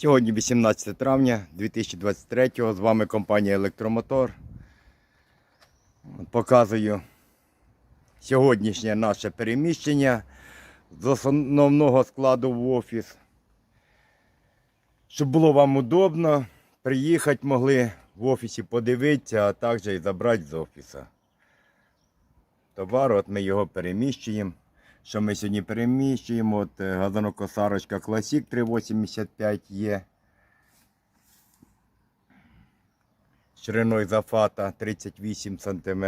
Сьогодні 18 травня 2023 З вами компанія Електромотор. Показую сьогоднішнє наше переміщення з основного складу в офіс. Щоб було вам удобно, приїхати могли в офісі подивитися, а також і забрати з офісу. Товар, от ми його переміщуємо. Що ми сьогодні переміщуємо? От е, газонокосарочка Classic 385 є. Шириною зафата 38 см.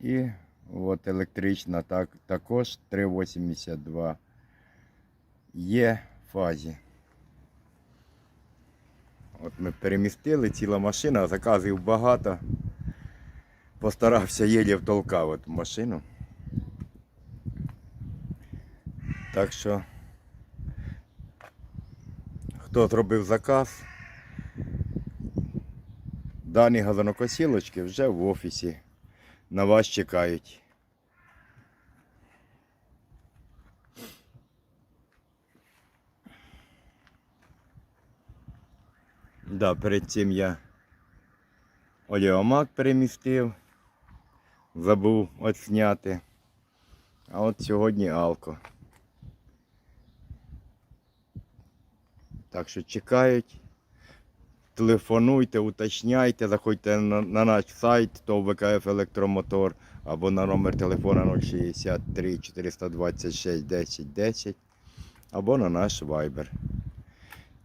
І от електрична так, також 382 є в фазі. От ми перемістили, ціла машина, заказів багато. Постарався єлі втолкав от машину. Так що, хто зробив заказ, дані газонокосілочки вже в офісі на вас чекають. Да, перед цим я оліомак перемістив, забув отсняти. А от сьогодні алко. Так що чекають. Телефонуйте, уточняйте, заходьте на, на наш сайт ТОВ ВКФ Електромотор або на номер телефона 063 426 10 10 або на наш Viber.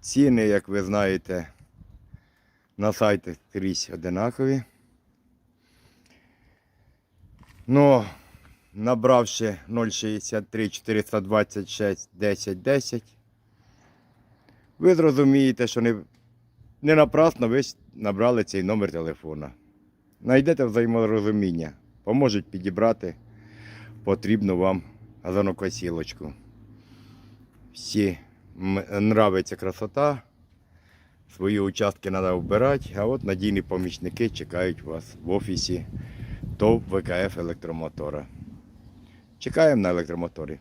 Ціни, як ви знаєте, на сайті скрізь одинакові. Ну, набравши 063 426 10 10, ви зрозумієте, що не, не напрасно ви набрали цей номер телефона. Знайдете взаєморозуміння, поможуть підібрати потрібну вам газонокосілочку. Всі нравиться красота. Свої участки треба вбирати, а от надійні помічники чекають вас в офісі ТОВ ВКФ електромотора. Чекаємо на електромоторі.